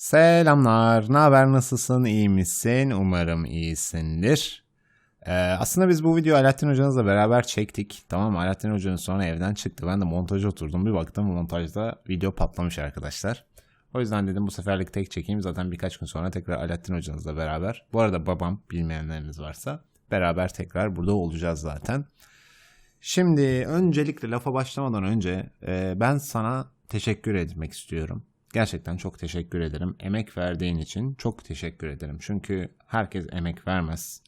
Selamlar. Ne haber? Nasılsın? İyi misin? Umarım iyisindir. Ee, aslında biz bu videoyu Alaaddin hocanızla beraber çektik. Tamam mı? Alaaddin hocanız sonra evden çıktı. Ben de montaja oturdum. Bir baktım montajda video patlamış arkadaşlar. O yüzden dedim bu seferlik tek çekeyim. Zaten birkaç gün sonra tekrar Alaaddin hocanızla beraber. Bu arada babam bilmeyenleriniz varsa beraber tekrar burada olacağız zaten. Şimdi öncelikle lafa başlamadan önce e, ben sana teşekkür etmek istiyorum. Gerçekten çok teşekkür ederim. Emek verdiğin için çok teşekkür ederim. Çünkü herkes emek vermez.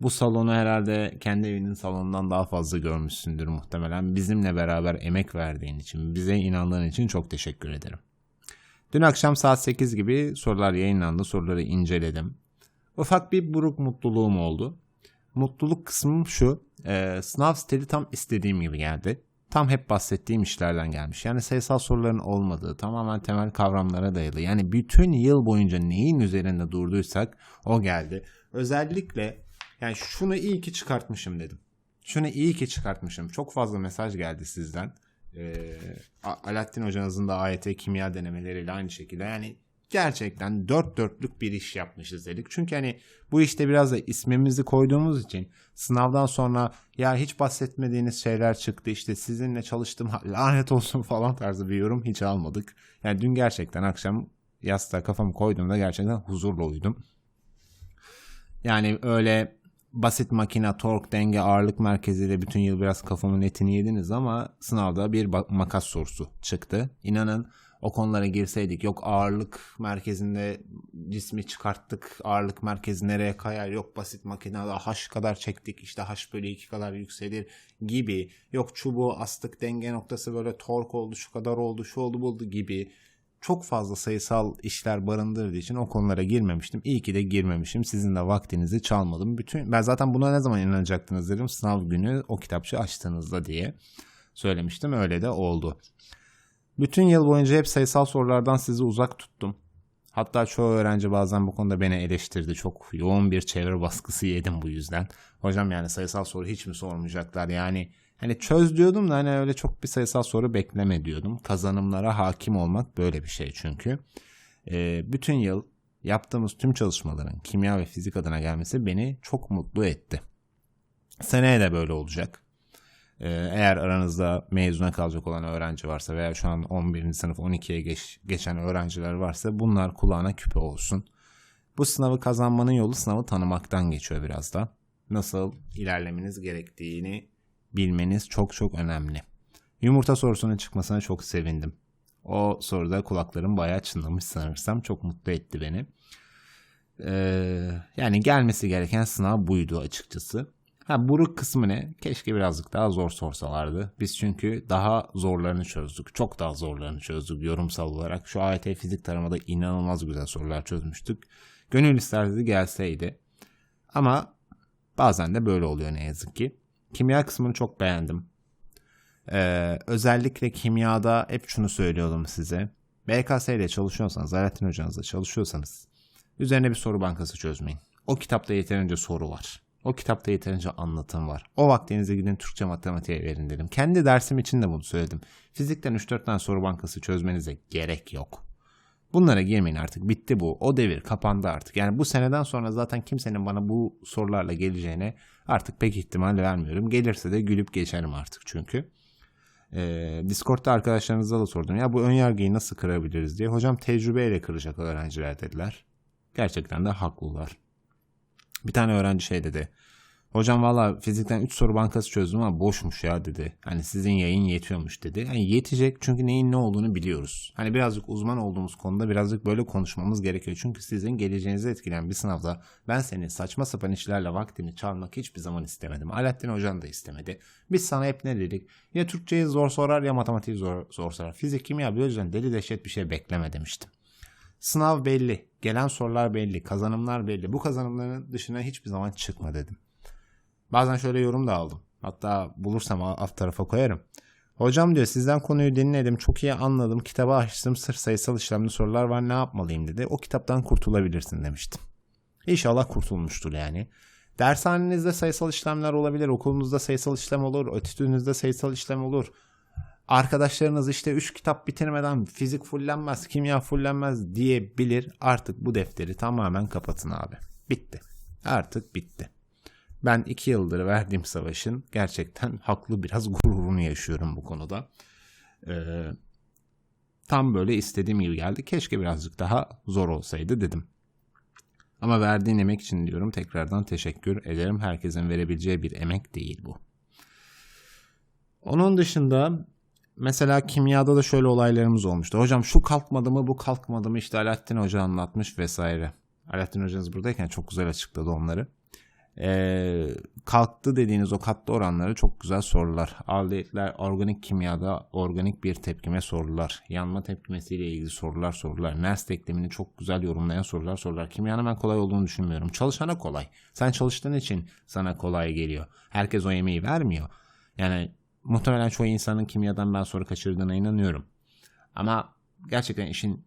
Bu salonu herhalde kendi evinin salonundan daha fazla görmüşsündür muhtemelen. Bizimle beraber emek verdiğin için, bize inandığın için çok teşekkür ederim. Dün akşam saat 8 gibi sorular yayınlandı. Soruları inceledim. Ufak bir buruk mutluluğum oldu. Mutluluk kısmım şu. e, sınav stili tam istediğim gibi geldi. Tam hep bahsettiğim işlerden gelmiş. Yani sayısal soruların olmadığı, tamamen temel kavramlara dayalı. Yani bütün yıl boyunca neyin üzerinde durduysak o geldi. Özellikle yani şunu iyi ki çıkartmışım dedim. Şunu iyi ki çıkartmışım. Çok fazla mesaj geldi sizden. Ee, Alaaddin hocanızın da AYT kimya denemeleriyle aynı şekilde. Yani gerçekten dört dörtlük bir iş yapmışız dedik. Çünkü hani bu işte biraz da ismimizi koyduğumuz için sınavdan sonra ya hiç bahsetmediğiniz şeyler çıktı işte sizinle çalıştım lanet olsun falan tarzı bir yorum hiç almadık. Yani dün gerçekten akşam yastığa kafamı koyduğumda gerçekten huzurla uyudum. Yani öyle basit makine, tork, denge, ağırlık merkeziyle bütün yıl biraz kafamın etini yediniz ama sınavda bir makas sorusu çıktı. İnanın o konulara girseydik yok ağırlık merkezinde cismi çıkarttık ağırlık merkezi nereye kayar yok basit makinede h kadar çektik işte h bölü 2 kadar yükselir gibi yok çubuğu astık denge noktası böyle tork oldu şu kadar oldu şu oldu buldu gibi çok fazla sayısal işler barındırdığı için o konulara girmemiştim. İyi ki de girmemişim. Sizin de vaktinizi çalmadım. Bütün ben zaten buna ne zaman inanacaktınız dedim. Sınav günü o kitapçı açtığınızda diye söylemiştim. Öyle de oldu. Bütün yıl boyunca hep sayısal sorulardan sizi uzak tuttum. Hatta çoğu öğrenci bazen bu konuda beni eleştirdi. Çok yoğun bir çevre baskısı yedim bu yüzden. Hocam yani sayısal soru hiç mi sormayacaklar? Yani hani çöz diyordum da hani öyle çok bir sayısal soru bekleme diyordum. Kazanımlara hakim olmak böyle bir şey çünkü. Ee, bütün yıl yaptığımız tüm çalışmaların kimya ve fizik adına gelmesi beni çok mutlu etti. Seneye de böyle olacak. Ee, eğer aranızda mezuna kalacak olan öğrenci varsa veya şu an 11. sınıf 12'ye geç, geçen öğrenciler varsa bunlar kulağına küpe olsun. Bu sınavı kazanmanın yolu sınavı tanımaktan geçiyor biraz da. Nasıl ilerlemeniz gerektiğini bilmeniz çok çok önemli. Yumurta sorusunun çıkmasına çok sevindim. O soruda kulaklarım bayağı çınlamış sanırsam. Çok mutlu etti beni. Ee, yani gelmesi gereken sınav buydu açıkçası. Ha buruk kısmı ne? Keşke birazcık daha zor sorsalardı. Biz çünkü daha zorlarını çözdük. Çok daha zorlarını çözdük yorumsal olarak. Şu AYT fizik taramada inanılmaz güzel sorular çözmüştük. Gönül isterdi gelseydi. Ama bazen de böyle oluyor ne yazık ki. Kimya kısmını çok beğendim. Ee, özellikle kimyada hep şunu söylüyordum size. BKS ile çalışıyorsanız, Alaaddin hocanızla çalışıyorsanız üzerine bir soru bankası çözmeyin. O kitapta yeterince soru var. O kitapta yeterince anlatım var. O vaktinizi gidin Türkçe matematiğe verin dedim. Kendi dersim için de bunu söyledim. Fizikten 3-4 tane soru bankası çözmenize gerek yok. Bunlara girmeyin artık. Bitti bu. O devir kapandı artık. Yani bu seneden sonra zaten kimsenin bana bu sorularla geleceğine artık pek ihtimal vermiyorum. Gelirse de gülüp geçerim artık çünkü. Ee, Discord'da arkadaşlarınıza da sordum. Ya bu ön yargıyı nasıl kırabiliriz diye. Hocam tecrübeyle kıracak öğrenciler dediler. Gerçekten de haklılar. Bir tane öğrenci şey dedi. Hocam valla fizikten 3 soru bankası çözdüm ama boşmuş ya dedi. Hani sizin yayın yetiyormuş dedi. Hani yetecek çünkü neyin ne olduğunu biliyoruz. Hani birazcık uzman olduğumuz konuda birazcık böyle konuşmamız gerekiyor. Çünkü sizin geleceğinizi etkileyen bir sınavda ben senin saçma sapan işlerle vaktini çalmak hiçbir zaman istemedim. Alaaddin Hocan da istemedi. Biz sana hep ne dedik? Ya Türkçeyi zor sorar ya matematiği zor, zor sorar. Fizik, kimya, biyolojiden deli dehşet bir şey bekleme demiştim. Sınav belli. Gelen sorular belli. Kazanımlar belli. Bu kazanımların dışına hiçbir zaman çıkma dedim. Bazen şöyle yorum da aldım. Hatta bulursam alt tarafa koyarım. Hocam diyor sizden konuyu dinledim. Çok iyi anladım. Kitabı açtım. Sırf sayısal işlemli sorular var. Ne yapmalıyım dedi. O kitaptan kurtulabilirsin demiştim. İnşallah kurtulmuştur yani. Dershanenizde sayısal işlemler olabilir. Okulunuzda sayısal işlem olur. Etütünüzde sayısal işlem olur. Arkadaşlarınız işte 3 kitap bitirmeden fizik fullenmez, kimya fullenmez diyebilir. Artık bu defteri tamamen kapatın abi. Bitti. Artık bitti. Ben 2 yıldır verdiğim savaşın gerçekten haklı biraz gururunu yaşıyorum bu konuda. Ee, tam böyle istediğim gibi geldi. Keşke birazcık daha zor olsaydı dedim. Ama verdiğin emek için diyorum tekrardan teşekkür ederim. Herkesin verebileceği bir emek değil bu. Onun dışında mesela kimyada da şöyle olaylarımız olmuştu. Hocam şu kalkmadı mı bu kalkmadı mı işte Alaaddin Hoca anlatmış vesaire. Alaaddin Hoca'nız buradayken çok güzel açıkladı onları. Ee, kalktı dediğiniz o katlı oranları çok güzel sorular. Aldehitler organik kimyada organik bir tepkime sorular. Yanma tepkimesiyle ilgili sorular sorular. Nernst eklemini çok güzel yorumlayan sorular sorular. Kimyanın ben kolay olduğunu düşünmüyorum. Çalışana kolay. Sen çalıştığın için sana kolay geliyor. Herkes o yemeği vermiyor. Yani muhtemelen çoğu insanın kimyadan ben soru kaçırdığına inanıyorum. Ama gerçekten işin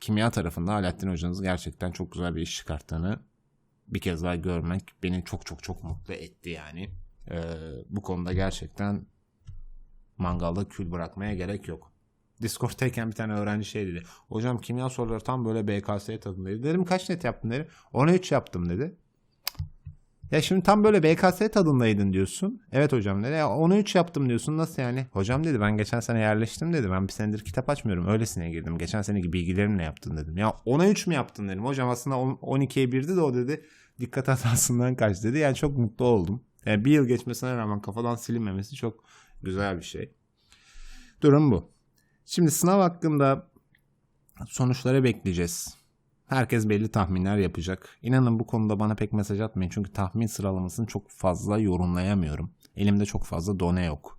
kimya tarafında Alaaddin hocanız gerçekten çok güzel bir iş çıkarttığını bir kez daha görmek beni çok çok çok mutlu etti yani. Ee, bu konuda gerçekten mangalda kül bırakmaya gerek yok. Discord'tayken bir tane öğrenci şey dedi. Hocam kimya soruları tam böyle BKS tadındaydı. Dedim kaç net yaptın dedi. 13 yaptım dedi. Ya şimdi tam böyle BKS tadındaydın diyorsun. Evet hocam dedi. Ya 13 yaptım diyorsun. Nasıl yani? Hocam dedi ben geçen sene yerleştim dedi. Ben bir senedir kitap açmıyorum. Öylesine girdim. Geçen seneki bilgilerini ne yaptın dedim. Ya 10'a 3 mü yaptın dedim. Hocam aslında 12'ye 1'di de o dedi. Dikkat hatasından kaç dedi. Yani çok mutlu oldum. Yani bir yıl geçmesine rağmen kafadan silinmemesi çok güzel bir şey. Durum bu. Şimdi sınav hakkında sonuçları bekleyeceğiz. Herkes belli tahminler yapacak. İnanın bu konuda bana pek mesaj atmayın çünkü tahmin sıralamasını çok fazla yorumlayamıyorum. Elimde çok fazla done yok.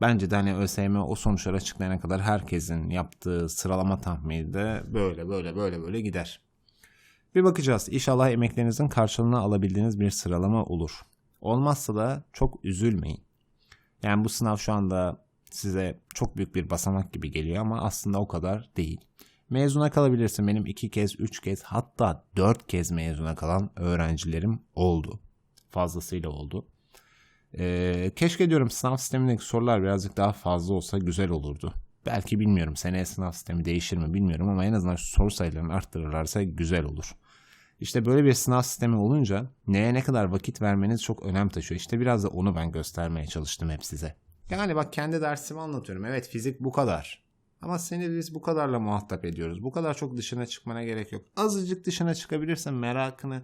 Bence de hani ÖSYM o sonuçları açıklayana kadar herkesin yaptığı sıralama tahmini de böyle böyle böyle böyle gider. Bir bakacağız. İnşallah emeklerinizin karşılığını alabildiğiniz bir sıralama olur. Olmazsa da çok üzülmeyin. Yani bu sınav şu anda size çok büyük bir basamak gibi geliyor ama aslında o kadar değil. Mezuna kalabilirsin. Benim iki kez, üç kez hatta dört kez mezuna kalan öğrencilerim oldu. Fazlasıyla oldu. Ee, keşke diyorum sınav sistemindeki sorular birazcık daha fazla olsa güzel olurdu. Belki bilmiyorum seneye sınav sistemi değişir mi bilmiyorum ama en azından soru sayılarını arttırırlarsa güzel olur. İşte böyle bir sınav sistemi olunca neye ne kadar vakit vermeniz çok önem taşıyor. İşte biraz da onu ben göstermeye çalıştım hep size. Yani bak kendi dersimi anlatıyorum. Evet fizik bu kadar. Ama seni biz bu kadarla muhatap ediyoruz. Bu kadar çok dışına çıkmana gerek yok. Azıcık dışına çıkabilirsin merakını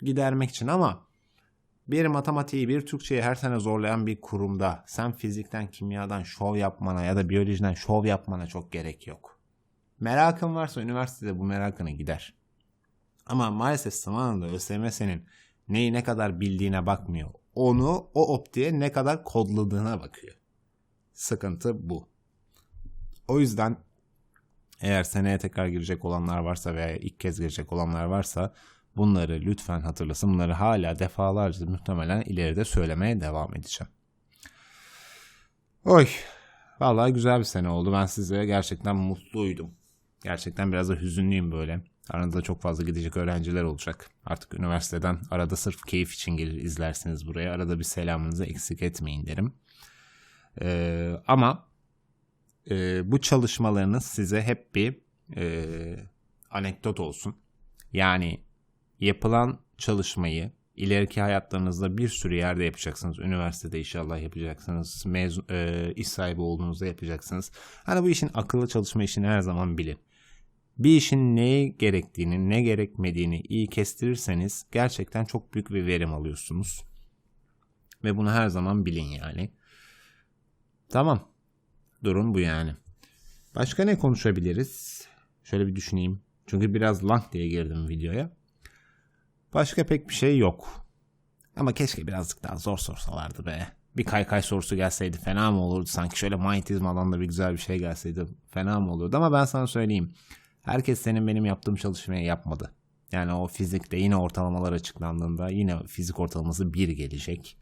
gidermek için ama bir matematiği, bir Türkçeyi her sene zorlayan bir kurumda sen fizikten, kimyadan şov yapmana ya da biyolojiden şov yapmana çok gerek yok. Merakın varsa üniversitede bu merakını gider. Ama maalesef zamanında ÖSYM senin neyi ne kadar bildiğine bakmıyor. Onu o optiğe ne kadar kodladığına bakıyor. Sıkıntı bu. O yüzden eğer seneye tekrar girecek olanlar varsa veya ilk kez girecek olanlar varsa bunları lütfen hatırlasın. Bunları hala defalarca muhtemelen ileride söylemeye devam edeceğim. Oy. Vallahi güzel bir sene oldu. Ben size gerçekten mutluydum. Gerçekten biraz da hüzünlüyüm böyle. Aranızda çok fazla gidecek öğrenciler olacak. Artık üniversiteden arada sırf keyif için gelir izlersiniz buraya. Arada bir selamınızı eksik etmeyin derim. Ee, ama e, bu çalışmalarınız size hep bir e, anekdot olsun. Yani yapılan çalışmayı ileriki hayatlarınızda bir sürü yerde yapacaksınız. Üniversitede inşallah yapacaksınız. Mezun, e, iş sahibi olduğunuzda yapacaksınız. Hani bu işin akıllı çalışma işini her zaman bilin. Bir işin neye gerektiğini, ne gerekmediğini iyi kestirirseniz gerçekten çok büyük bir verim alıyorsunuz. Ve bunu her zaman bilin yani. Tamam. Durum bu yani. Başka ne konuşabiliriz? Şöyle bir düşüneyim. Çünkü biraz lang diye girdim videoya. Başka pek bir şey yok. Ama keşke birazcık daha zor sorsalardı be. Bir kaykay sorusu gelseydi fena mı olurdu? Sanki şöyle manyetizm alanında bir güzel bir şey gelseydi fena mı olurdu? Ama ben sana söyleyeyim. Herkes senin benim yaptığım çalışmayı yapmadı. Yani o fizikte yine ortalamalar açıklandığında yine fizik ortalaması 1 gelecek.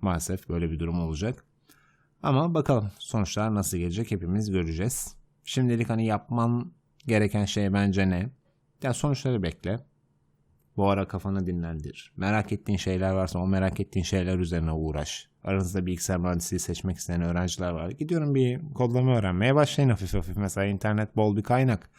Maalesef böyle bir durum olacak. Ama bakalım sonuçlar nasıl gelecek hepimiz göreceğiz. Şimdilik hani yapman gereken şey bence ne? Ya sonuçları bekle. Bu ara kafanı dinlendir. Merak ettiğin şeyler varsa o merak ettiğin şeyler üzerine uğraş. Aranızda bilgisayar mühendisliği seçmek isteyen öğrenciler var. Gidiyorum bir kodlama öğrenmeye başlayın hafif hafif. Mesela internet bol bir kaynak.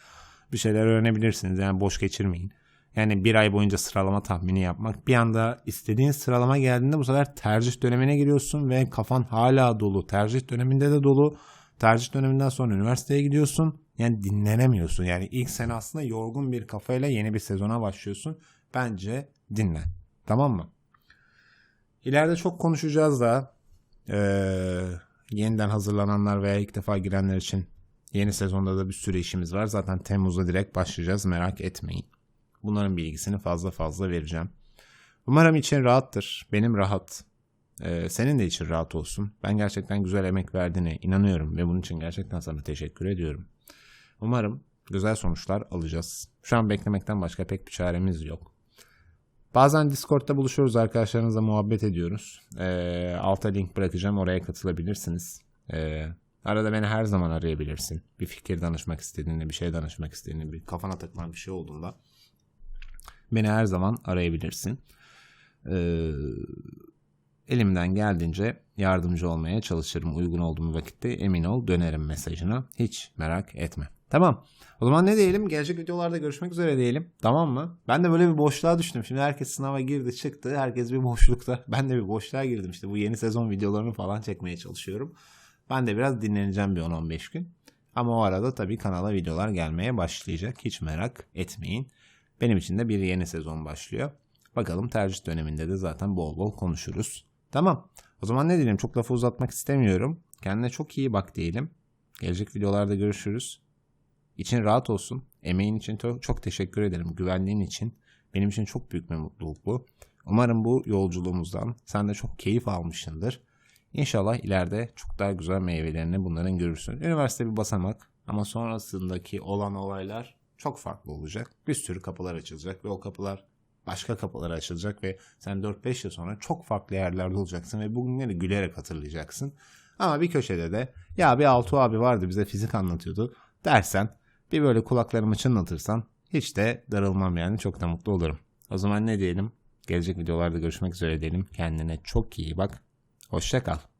Bir şeyler öğrenebilirsiniz. Yani boş geçirmeyin. Yani bir ay boyunca sıralama tahmini yapmak. Bir anda istediğin sıralama geldiğinde bu sefer tercih dönemine giriyorsun ve kafan hala dolu. Tercih döneminde de dolu. Tercih döneminden sonra üniversiteye gidiyorsun. Yani dinlenemiyorsun. Yani ilk sene aslında yorgun bir kafayla yeni bir sezona başlıyorsun. Bence dinlen. Tamam mı? İleride çok konuşacağız da ee, yeniden hazırlananlar veya ilk defa girenler için yeni sezonda da bir sürü işimiz var. Zaten Temmuz'da direkt başlayacağız merak etmeyin. Bunların bilgisini fazla fazla vereceğim. Umarım için rahattır. Benim rahat. Ee, senin de için rahat olsun. Ben gerçekten güzel emek verdiğine inanıyorum ve bunun için gerçekten sana teşekkür ediyorum. Umarım güzel sonuçlar alacağız. Şu an beklemekten başka pek bir çaremiz yok. Bazen Discord'da buluşuyoruz arkadaşlarımızla muhabbet ediyoruz. Ee, alta link bırakacağım oraya katılabilirsiniz. Ee, arada beni her zaman arayabilirsin. Bir fikir danışmak istediğinde, bir şey danışmak istediğinde, bir kafana takılan bir şey olduğunda beni her zaman arayabilirsin. Ee, elimden geldiğince yardımcı olmaya çalışırım. Uygun olduğum vakitte emin ol dönerim mesajına. Hiç merak etme. Tamam. O zaman ne diyelim? Gelecek videolarda görüşmek üzere diyelim. Tamam mı? Ben de böyle bir boşluğa düştüm. Şimdi herkes sınava girdi çıktı. Herkes bir boşlukta. Ben de bir boşluğa girdim. İşte bu yeni sezon videolarını falan çekmeye çalışıyorum. Ben de biraz dinleneceğim bir 10-15 gün. Ama o arada tabii kanala videolar gelmeye başlayacak. Hiç merak etmeyin. Benim için de bir yeni sezon başlıyor. Bakalım tercih döneminde de zaten bol bol konuşuruz. Tamam. O zaman ne diyelim çok lafı uzatmak istemiyorum. Kendine çok iyi bak diyelim. Gelecek videolarda görüşürüz. İçin rahat olsun. Emeğin için çok, teşekkür ederim. Güvenliğin için. Benim için çok büyük bir mutluluk bu. Umarım bu yolculuğumuzdan sen de çok keyif almışsındır. İnşallah ileride çok daha güzel meyvelerini bunların görürsün. Üniversite bir basamak ama sonrasındaki olan olaylar çok farklı olacak. Bir sürü kapılar açılacak ve o kapılar başka kapılar açılacak ve sen 4-5 yıl sonra çok farklı yerlerde olacaksın ve bugünleri gülerek hatırlayacaksın. Ama bir köşede de ya bir Altuğ abi vardı bize fizik anlatıyordu dersen bir böyle kulaklarımı çınlatırsan hiç de darılmam yani çok da mutlu olurum. O zaman ne diyelim? Gelecek videolarda görüşmek üzere diyelim. Kendine çok iyi bak. Hoşça kal.